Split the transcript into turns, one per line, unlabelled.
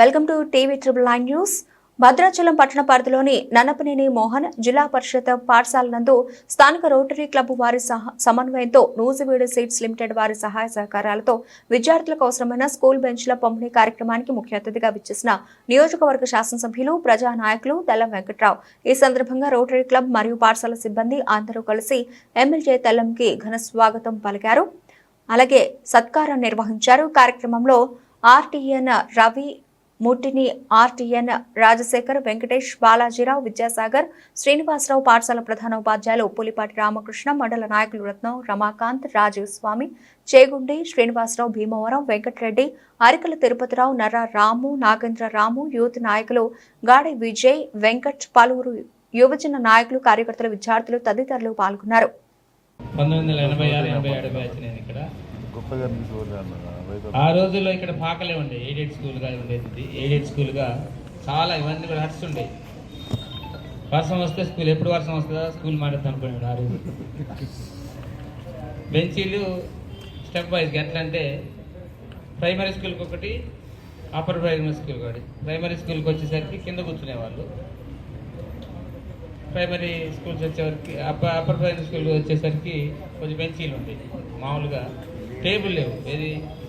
Welcome to TV triple nine news. Bhadrachalam పట్టణ పరిధిలోని నన్నపనేని మోహన్ జిల్లా పరిషత్ పాఠశాల నందు స్థానిక రోటరీ క్లబ్ వారి సహ- సమన్వయంతో నూజివీడు సీట్స్ లిమిటెడ్ వారి సహాయ సహకారాలతో విద్యార్థులకు అవసరమైన స్కూల్ బెంచ్ల పంపిణీ కార్యక్రమానికి ముఖ్య అతిథిగా విచ్చేసిన నియోజకవర్గ శాసనసభ్యులు ప్రజా నాయకులు తెల్లం వెంకట్రావు. ఈ సందర్భంగా రోటరీ క్లబ్ మరియు పాఠశాల సిబ్బంది అందరూ కలిసి ఎమ్మెల్యే తెల్లంకి ఘన స్వాగతం పలికారు. అలాగే సత్కారం నిర్వహించారు. కార్యక్రమంలో ఆర్టీఎన్ రవి ముట్టిని ఆర్టీఎన్ రాజశేఖర్ వెంకటేష్ బాలాజీరావు విద్యాసాగర్ శ్రీనివాసరావు పాఠశాల ప్రధాన ఉపాధ్యాయులు పులిపాటి రామకృష్ణ మండల నాయకులు రత్నం రమాకాంత్ రాజీవ్ స్వామి చేగుండి శ్రీనివాసరావు భీమవరం వెంకటరెడ్డి అరికల తిరుపతిరావు నర్ర రాము నాగేంద్ర రాము యూత్ నాయకులు గాడి విజయ్ వెంకట్ పలువురు యువజన నాయకులు కార్యకర్తలు విద్యార్థులు తదితరులు పాల్గొన్నారు.
పంతొమ్మిది వందల ఎనభై ఆరు ఎనభై ఏడు బ్యాచ్ నేను ఇక్కడ ఆ రోజుల్లో ఇక్కడ పాకలే ఉండే ఎయిడెడ్ స్కూల్గా ఉండేది. ఎయిడెడ్ స్కూల్గా చాలా ఇవన్నీ కూడా హట్స్ ఉండే. వర్షం వస్తే స్కూల్ ఎప్పుడు వర్షం వస్తుందా? స్కూల్ మారేది అనుకున్నాడు ఆ రోజు. బెంచీలు స్టెప్ వైజ్ ఎట్లా అంటే ప్రైమరీ స్కూల్కి ఒకటి అప్పర్ ప్రైమరీ స్కూల్ ఒకటి. ప్రైమరీ స్కూల్కి వచ్చేసరికి కింద కూర్చునేవాళ్ళు ప్రైమరీ స్కూల్స్ వచ్చేవరకు అప్పర్ అప్పర్ ప్రైమరీ స్కూల్ వచ్చేసరికి కొంచెం బెంచీలు ఉంటాయి మామూలుగా. టేబుల్ లేవు. ఏది?